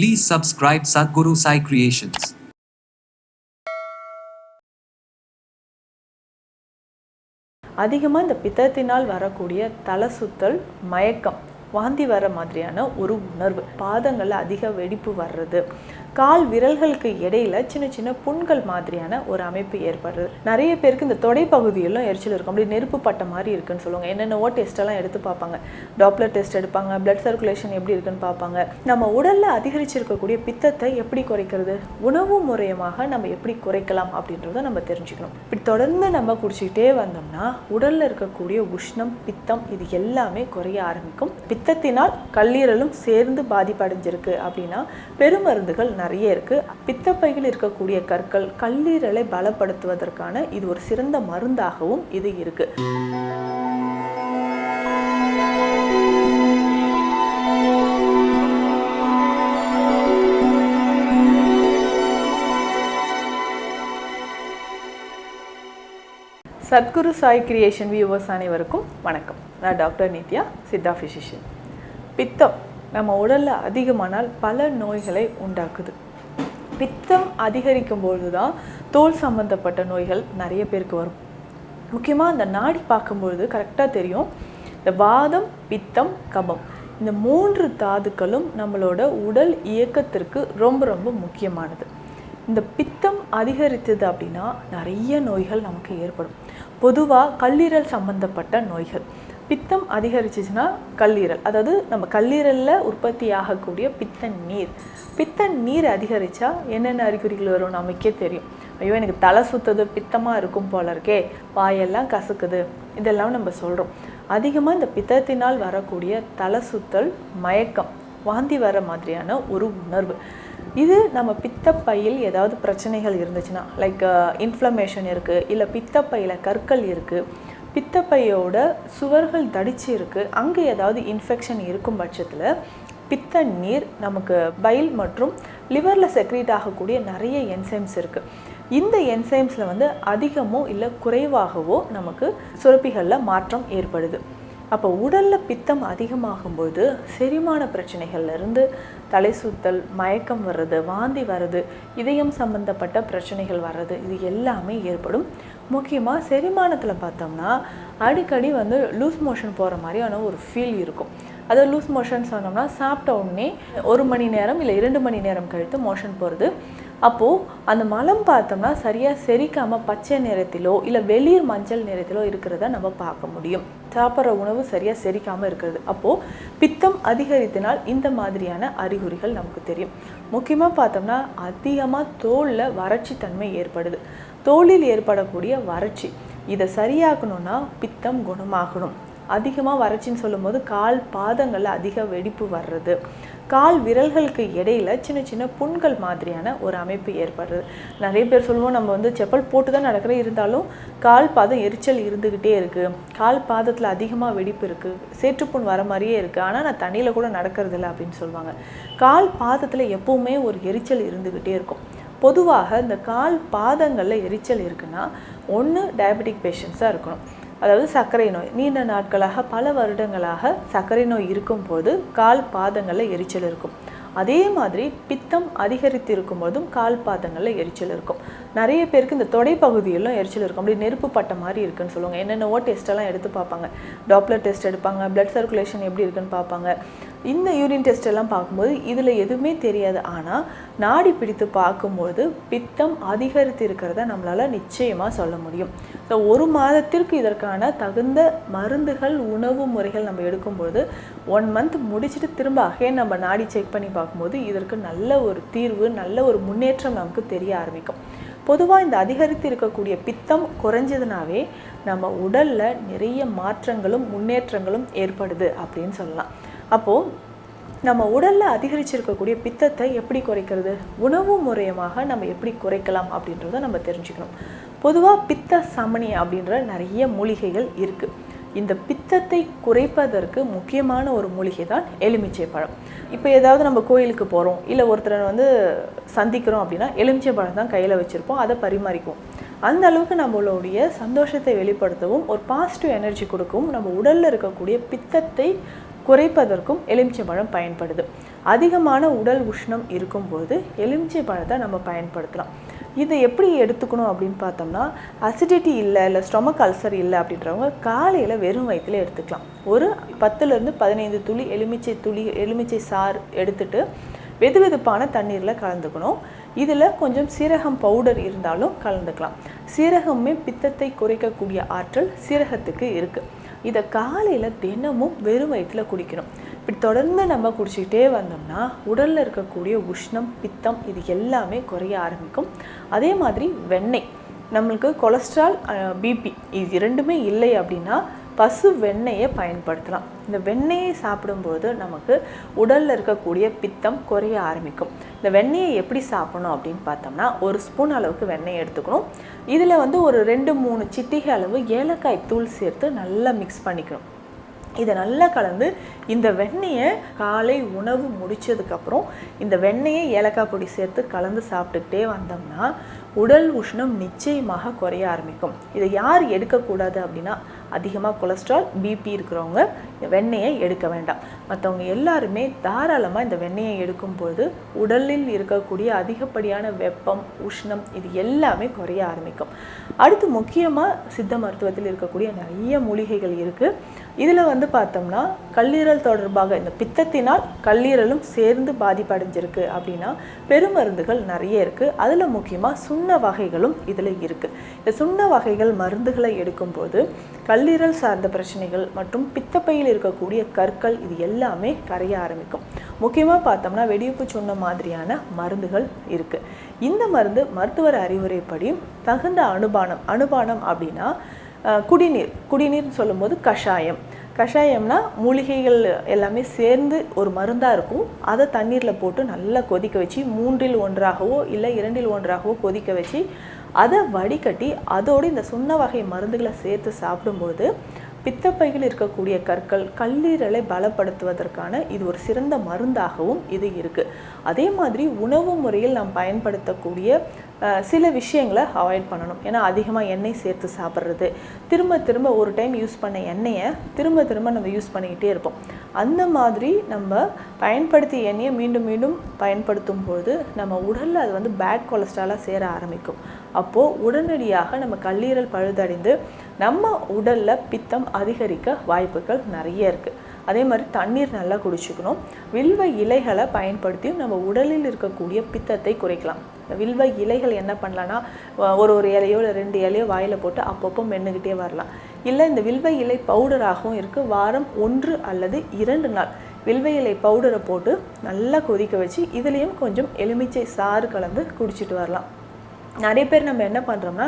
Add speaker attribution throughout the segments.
Speaker 1: Please subscribe Sadhguru Sai Creations.
Speaker 2: அதிகமாக இந்த பித்தத்தினால் வரக்கூடிய தலை சுத்தல் மயக்கம் வாந்தி வர மாதிரியான ஒரு உணர்வு பாதங்களில் அதிக வெடிப்பு வர்றது கால் விரல்களுக்கு இடையில சின்ன சின்ன புண்கள் மாதிரியான ஒரு அமைப்பு ஏற்படுறது நிறைய பேருக்கு இந்த தொடை பகுதியெல்லாம் எரிச்சல் இருக்கும். அப்படி நெருப்பு பட்ட மாதிரி இருக்குன்னு சொல்லுவாங்க. என்னென்னவோ டெஸ்ட் எல்லாம் எடுத்து பார்ப்பாங்க. டாப்லர் டெஸ்ட் எடுப்பாங்க. பிளட் சர்க்குலேஷன் எப்படி இருக்குன்னு பார்ப்பாங்க. நம்ம உடல்ல அதிகரிச்சிருக்கக்கூடிய பித்தத்தை எப்படி குறைக்கிறது? உணவு முறையமாக நம்ம எப்படி குறைக்கலாம் அப்படின்றத நம்ம தெரிஞ்சுக்கணும். இப்படி தொடர்ந்து நம்ம குடிச்சிக்கிட்டே வந்தோம்னா உடல்ல இருக்கக்கூடிய உஷ்ணம் பித்தம் இது எல்லாமே குறைய ஆரம்பிக்கும். பித்தத்தினால் கல்லீரலும் சேர்ந்து பாதிப்படைஞ்சிருக்கு அப்படின்னா பெருமருந்துகள் நிறைய இருக்கு. பித்தப்பையில் இருக்கக்கூடிய கற்கள் கல்லீரலை பலப்படுத்துவதற்கான இது ஒரு சிறந்த மருந்தாகவும் இது இருக்கு. சத்குரு சாய் கிரியேஷன் வியூவர்ஸ் அனைவருக்கும் வணக்கம். நான் டாக்டர் நித்யா சித்தா ஃபிசிஷியன் பித்தம் நம்ம உடலில் அதிகமானால் பல நோய்களை உண்டாக்குது. பித்தம் அதிகரிக்கும் பொழுது தான் தோல் சம்பந்தப்பட்ட நோய்கள் நிறைய பேருக்கு வரும். முக்கியமாக அந்த நாடி பார்க்கும்பொழுது கரெக்டாக தெரியும். இந்த வாதம் பித்தம் கபம் இந்த மூன்று தாதுக்களும் நம்மளோட உடல் இயக்கத்திற்கு ரொம்ப ரொம்ப முக்கியமானது. இந்த பித்தம் அதிகரித்தது அப்படின்னா நிறைய நோய்கள் நமக்கு ஏற்படும். பொதுவாக கல்லீரல் சம்பந்தப்பட்ட நோய்கள். பித்தம் அதிகரிச்சிச்சுன்னா கல்லீரல். அதாவது நம்ம கல்லீரலில் உற்பத்தி ஆகக்கூடிய பித்த நீர். பித்த நீர் அதிகரித்தா என்னென்ன அறிகுறிகள் வரும் நமக்கே தெரியும். ஐயோ எனக்கு தலை சுத்துது பித்தமாக இருக்கும் போல இருக்கே. வாயெல்லாம் கசக்குது. இதெல்லாம் நம்ம சொல்கிறோம் அதிகமாக இந்த பித்தத்தினால் வரக்கூடிய தலை சுத்தல் மயக்கம் வாந்தி வர மாதிரியான ஒரு உணர்வு. இது நம்ம பித்தப்பையில் ஏதாவது பிரச்சனைகள் இருந்துச்சுன்னா லைக் இன்ஃப்ளமேஷன் uh, இருக்குது இல்லை பித்தப்பையில் கற்கள் இருக்குது பித்தப்பையோட சுவர்கள் தடிச்சு இருக்குது அங்கே ஏதாவது இன்ஃபெக்ஷன் இருக்கும் பட்சத்தில் பித்த நீர் நமக்கு பைல் மற்றும் லிவரில் செக்ரீட் ஆகக்கூடிய நிறைய என்சைம்ஸ் இருக்குது இந்த என்சைம்ஸில் வந்து அதிகமோ இல்லை குறைவாகவோ நமக்கு சுரப்பிகளில் மாற்றம் ஏற்படுது. அப்போ உடலில் பித்தம் அதிகமாகும்போது செரிமான பிரச்சனைகள்லேருந்து தலை சுத்தல் மயக்கம் வர்றது வாந்தி வர்றது இதயம் சம்பந்தப்பட்ட பிரச்சனைகள் வர்றது இது எல்லாமே ஏற்படும். முக்கியமாக செரிமானத்தில் பார்த்தோம்னா அடிக்கடி வந்து லூஸ் மோஷன் போகிற மாதிரியான ஒரு ஃபீல் இருக்கும். அதை லூஸ் மோஷன் சொன்னோம்னா சாப்பிட்ட உடனே ஒரு மணி நேரம் இல்லை இரண்டு மணி நேரம் கழித்து மோஷன் போகிறது அப்போது அந்த மலம் பார்த்தோம்னா சரியாக செரிக்காமல் பச்சை நிறத்திலோ இல்லை வெளிர் மஞ்சள் நிறத்திலோ இருக்கிறத நம்ம பார்க்க முடியும். சாப்பிட்ற உணவு சரியாக செரிக்காமல் இருக்கிறது. அப்போது பித்தம் அதிகரித்தினால் இந்த மாதிரியான அறிகுறிகள் நமக்கு தெரியும். முக்கியமாக பார்த்தோம்னா அதிகமாக தோலில் வறட்சி தன்மை ஏற்படுது. தோலில் ஏற்படக்கூடிய வறட்சி. இதை சரியாக்கணும்னா பித்தம் குணமாகணும். அதிகமாக வறட்சின்னு சொல்லும்போது கால் பாதங்களில் அதிக வெடிப்பு வர்றது. கால் விரல்களுக்கு இடையில சின்ன சின்ன புண்கள் மாதிரியான ஒரு அமைப்பு ஏற்படுறது. நிறைய பேர் சொல்லுவோம் நம்ம வந்து செப்பல் போட்டு தான் நடக்கிற இருந்தாலும் கால் பாதம் எரிச்சல் இருந்துக்கிட்டே இருக்குது கால் பாதத்தில் அதிகமாக வெடிப்பு இருக்குது சேற்றுப்புண் வர மாதிரியே இருக்குது ஆனால் நான் தண்ணியில் கூட நடக்கிறது இல்லை அப்படின்னு சொல்லுவாங்க. கால் பாதத்தில் எப்போவுமே ஒரு எரிச்சல் இருந்துக்கிட்டே இருக்கும். பொதுவாக இந்த கால் பாதங்களில் எரிச்சல் இருக்குன்னா ஒன்று டயபெட்டிக் பேஷண்ட்ஸாக இருக்கணும். அதாவது சர்க்கரை நோய். நீண்ட நாட்களாக பல வருடங்களாக சர்க்கரை நோய் இருக்கும்போது கால் பாதங்களில் எரிச்சல் இருக்கும். அதே மாதிரி பித்தம் அதிகரித்து இருக்கும்போதும் கால் பாதங்களில் எரிச்சல் இருக்கும். நிறைய பேருக்கு இந்த தொடை பகுதியெல்லாம் எரிச்சல் இருக்கும். அப்படி நெருப்பு பட்ட மாதிரி இருக்குன்னு சொல்லுவாங்க. என்னென்னவோ டெஸ்ட்டெல்லாம் எடுத்து பார்ப்பாங்க. டாப்லர் டெஸ்ட் எடுப்பாங்க. பிளட் சர்க்குலேஷன் எப்படி இருக்குன்னு பார்ப்பாங்க. இந்த யூரின் டெஸ்ட் எல்லாம் பார்க்கும்போது இதில் எதுவுமே தெரியாது. ஆனால் நாடி பிடித்து பார்க்கும்போது பித்தம் அதிகரித்து இருக்கிறத நம்மளால் நிச்சயமாக சொல்ல முடியும். ஸோ ஒரு மாதத்திற்கு இதற்கான தகுந்த மருந்துகள் உணவு முறைகள் நம்ம எடுக்கும்போது ஒன் மந்த் முடிச்சுட்டு திரும்ப அகைன் நம்ம நாடி செக் பண்ணி பார்க்கும்போது இதற்கு நல்ல ஒரு தீர்வு நல்ல ஒரு முன்னேற்றம் நமக்கு தெரிய ஆரம்பிக்கும். பொதுவாக இந்த அதிகரித்து இருக்கக்கூடிய பித்தம் குறைஞ்சதுனாவே நம்ம உடலில் நிறைய மாற்றங்களும் முன்னேற்றங்களும் ஏற்படுது அப்படின்னு சொல்லலாம். அப்போது நம்ம உடலில் அதிகரிச்சிருக்கக்கூடிய பித்தத்தை எப்படி குறைக்கிறது? உணவு முறையமாக நம்ம எப்படி குறைக்கலாம் அப்படின்றத நம்ம தெரிஞ்சுக்கணும். பொதுவாக பித்த சமணி அப்படின்ற நிறைய மூலிகைகள் இருக்குது இந்த பித்தத்தை குறைப்பதற்கு முக்கியமான ஒரு மூலிகை தான் எலுமிச்சை பழம். இப்போ ஏதாவது நம்ம கோயிலுக்கு போகிறோம் இல்லை ஒருத்தரை வந்து சந்திக்கிறோம் அப்படின்னா எலுமிச்சை பழம் தான் கையில் வச்சுருப்போம் அதை பரிமாறிக்குவோம். அந்த அளவுக்கு நம்மளுடைய சந்தோஷத்தை வெளிப்படுத்தவும் ஒரு பாசிட்டிவ் எனர்ஜி கொடுக்கவும் நம்ம உடலில் இருக்கக்கூடிய பித்தத்தை குறைப்பதற்கும் எலுமிச்சை பழம் பயன்படுது. அதிகமான உடல் உஷ்ணம் இருக்கும்போது எலுமிச்சை பழத்தை நம்ம பயன்படுத்தலாம். இதை எப்படி எடுத்துக்கணும் அப்படின்னு பார்த்தோம்னா அசிடிட்டி இல்லை இல்லை ஸ்டொமக் அல்சர் இல்லை அப்படின்றவங்க காலையில் வெறும் வயிற்றில் எடுத்துக்கலாம். ஒரு பத்துலேருந்து பதினைந்து துளி எலுமிச்சை துளி எலுமிச்சை சாறு எடுத்துட்டு வெது வெதுப்பான தண்ணீரில் கலந்துக்கணும். இதில் கொஞ்சம் சீரகம் பவுடர் இருந்தாலும் கலந்துக்கலாம். சீரகமே பித்தத்தை குறைக்கக்கூடிய ஆற்றல் சீரகத்துக்கு இருக்குது இதை காலையில் தினமும் வெறும் வயிற்றுல குடிக்கணும். இப்படி தொடர்ந்து நம்ம குடிச்சிக்கிட்டே வந்தோம்னா உடலில் இருக்கக்கூடிய உஷ்ணம் பித்தம் இது எல்லாமே குறைய ஆரம்பிக்கும். அதே மாதிரி வெண்ணெய். நம்மளுக்கு கொலஸ்ட்ரால் பிபி இது இரண்டுமே இல்லை அப்படின்னா பசு வெண்ணெயை பயன்படுத்தலாம். இந்த வெண்ணெயை சாப்பிடும்போது நமக்கு உடலில் இருக்கக்கூடிய பித்தம் குறைய ஆரம்பிக்கும். இந்த வெண்ணெயை எப்படி சாப்பிடணும் அப்படின்னு பார்த்தோம்னா ஒரு ஸ்பூன் அளவுக்கு வெண்ணெய் எடுத்துக்கணும். இதில் வந்து ஒரு ரெண்டு மூணு சிட்டிகை அளவு ஏலக்காய் தூள் சேர்த்து நல்லா மிக்ஸ் பண்ணிக்கணும். இதை நல்லா கலந்து இந்த வெண்ணெயை காலை உணவு முடிச்சதுக்கப்புறம் இந்த வெண்ணெயை ஏலக்காய் பொடி சேர்த்து கலந்து சாப்பிட்டுக்கிட்டே வந்தோம்னா உடல் உஷ்ணம் நிச்சயமாக குறைய ஆரம்பிக்கும். இதை யார் எடுக்கக்கூடாது அப்படின்னா அதிகமாக கொலஸ்ட்ரால் பிபி இருக்கிறவங்க வெண்ணெயை எடுக்க வேண்டாம். மற்றவங்க எல்லாருமே தாராளமாக இந்த வெண்ணெயை எடுக்கும்போது உடலில் இருக்கக்கூடிய அதிகப்படியான வெப்பம் உஷ்ணம் இது எல்லாமே குறைய ஆரம்பிக்கும். அடுத்து முக்கியமாக சித்த மருத்துவத்தில் இருக்கக்கூடிய நிறைய மூலிகைகள் இருக்குது இதில் வந்து பார்த்தோம்னா கல்லீரல் தொடர்பாக இந்த பித்தத்தினால் கல்லீரலும் சேர்ந்து பாதிப்படைஞ்சிருக்கு அப்படின்னா பெருமருந்துகள் நிறைய இருக்குது அதில் முக்கியமாக சுண்ண வகைகளும் இதில் இருக்குது இந்த சுண்ண வகைகள் மருந்துகளை எடுக்கும்போது கல்லீரல் சார்ந்த பிரச்சனைகள் மற்றும் பித்தப்பையில் இருக்கக்கூடிய கற்கள் இது எல்லாமே கரைய ஆரம்பிக்கும். முக்கியமாக பார்த்தோம்னா வெடியுப்பு சொன்ன மாதிரியான மருந்துகள் இருக்குது இந்த மருந்து மருத்துவர் அறிவுரைப்படி தகுந்த அனுபானம் அனுபானம் அப்படின்னா குடிநீர் குடிநீர்னு சொல்லும்போது கஷாயம் கஷாயம்னா மூலிகைகள் எல்லாமே சேர்ந்து ஒரு மருந்தாக இருக்கும். அதை தண்ணீரில் போட்டு நல்லா கொதிக்க வச்சு மூன்றில் ஒன்றாகவோ இல்லை இரண்டில் ஒன்றாகவோ கொதிக்க வச்சு அதை வடிகட்டி அதோடு இந்த சுண்ண வகை மருந்துகளை சேர்த்து சாப்பிடும்போது பித்தப்பையில் இருக்கக்கூடிய கற்கள் கல்லீரலை பலப்படுத்துவதற்கான இது ஒரு சிறந்த மருந்தாகவும் இது இருக்குது அதே மாதிரி உணவு முறையில் நாம் பயன்படுத்தக்கூடிய சில விஷயங்களை அவாய்ட் பண்ணணும். ஏன்னா அதிகமாக எண்ணெய் சேர்த்து சாப்பிட்றது. திரும்ப திரும்ப ஒரு டைம் யூஸ் பண்ண எண்ணெயை திரும்ப திரும்ப நம்ம யூஸ் பண்ணிக்கிட்டே இருப்போம். அந்த மாதிரி நம்ம பயன்படுத்திய எண்ணெயை மீண்டும் மீண்டும் பயன்படுத்தும் போது நம்ம உடலில் அது வந்து பேட் கொலஸ்ட்ராலாக சேர ஆரம்பிக்கும். அப்போது உடனடியாக நம்ம கல்லீரல் பழுதடைந்து நம்ம உடலில் பித்தம் அதிகரிக்க வாய்ப்புகள் நிறைய இருக்குது அதே மாதிரி தண்ணீர் நல்லா குடிச்சுக்கணும். வில்வ இலைகளை பயன்படுத்தியும் நம்ம உடலில் இருக்கக்கூடிய பித்தத்தை குறைக்கலாம். இந்த வில்வ இலைகள் என்ன பண்ணலான்னா ஒரு ஒரு இலையோ இல்லை ரெண்டு இலையோ வாயில் போட்டு அப்பப்போ மென்னுக்கிட்டே வரலாம். இல்லை இந்த வில்வ இலை பவுடராகவும் இருக்குது வாரம் ஒன்று அல்லது இரண்டு நாள் வில்வ இலை பவுடரை போட்டு நல்லா கொதிக்க வச்சு இதுலேயும் கொஞ்சம் எலுமிச்சை சாறு கலந்து குடிச்சிட்டு வரலாம். நிறைய பேர் நம்ம என்ன பண்ணுறோம்னா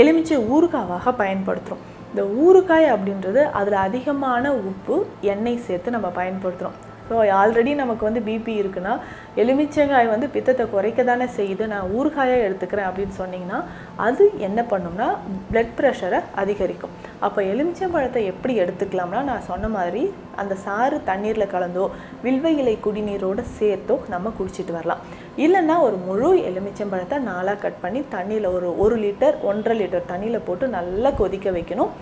Speaker 2: எலுமிச்சை ஊறுகாவாக பயன்படுத்துகிறோம் இந்த ஊறுகாய் அப்படின்றது அதில் அதிகமான உப்பு எண்ணெய் சேர்த்து நம்ம பயன்படுத்துகிறோம் ஸோ ஆல்ரெடி நமக்கு வந்து பிபி இருக்குன்னா எலுமிச்சங்காய் வந்து பித்தத்தை குறைக்க தானே செய்யுது நான் ஊறுகாயாக எடுத்துக்கிறேன் அப்படின்னு சொன்னிங்கன்னா அது என்ன பண்ணும்னா பிளட் ப்ரெஷரை அதிகரிக்கும். அப்போ எலுமிச்சம்பழத்தை எப்படி எடுத்துக்கலாம்னா நான் சொன்ன மாதிரி அந்த சாறு தண்ணீரில் கலந்தோ வில்வ இலை குடிநீரோடு சேர்த்தோ நம்ம குடிச்சிட்டு வரலாம். இல்லைன்னா ஒரு முழு எலுமிச்சம்பழத்தை நாலாக கட் பண்ணி தண்ணியில் ஒரு ஒரு லிட்டர் ஒன்றரை லிட்டர் தண்ணியில் போட்டு நல்லா கொதிக்க வைக்கணும்.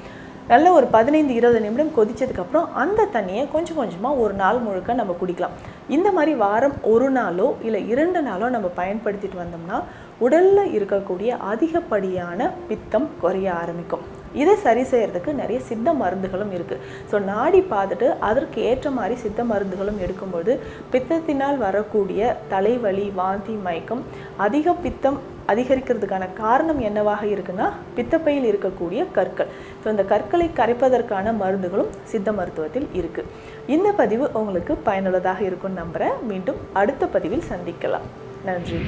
Speaker 2: நல்ல ஒரு பதினைந்து இருபது நிமிடம் கொதிச்சதுக்கப்புறம் அந்த தண்ணியை கொஞ்சம் கொஞ்சமாக ஒரு நாள் முழுக்க நம்ம குடிக்கலாம். இந்த மாதிரி வாரம் ஒரு நாளோ இல்லை இரண்டு நாளோ நம்ம பயன்படுத்திட்டு வந்தோம்னா உடலில் இருக்கக்கூடிய அதிகப்படியான பித்தம் குறைய ஆரம்பிக்கும். இதை சரி செய்யறதுக்கு நிறைய சித்த மருந்துகளும் இருக்குது ஸோ நாடி பார்த்துட்டு அதற்கு ஏற்ற மாதிரி சித்த மருந்துகளும் எடுக்கும்போது பித்தத்தினால் வரக்கூடிய தலைவலி வாந்தி மயக்கம் அதிக பித்தம் அதிகரிக்கிறதுக்கான காரணம் என்னவாக இருக்குன்னா பித்தப்பையில் இருக்கக்கூடிய கற்கள். ஸோ இந்த கற்களை கரைப்பதற்கான மருந்துகளும் சித்த மருத்துவத்தில் இருக்குது இந்த பதிவு உங்களுக்கு பயனுள்ளதாக இருக்கும்னு நம்புகிறேன் மீண்டும் அடுத்த பதிவில் சந்திக்கலாம். நன்றி.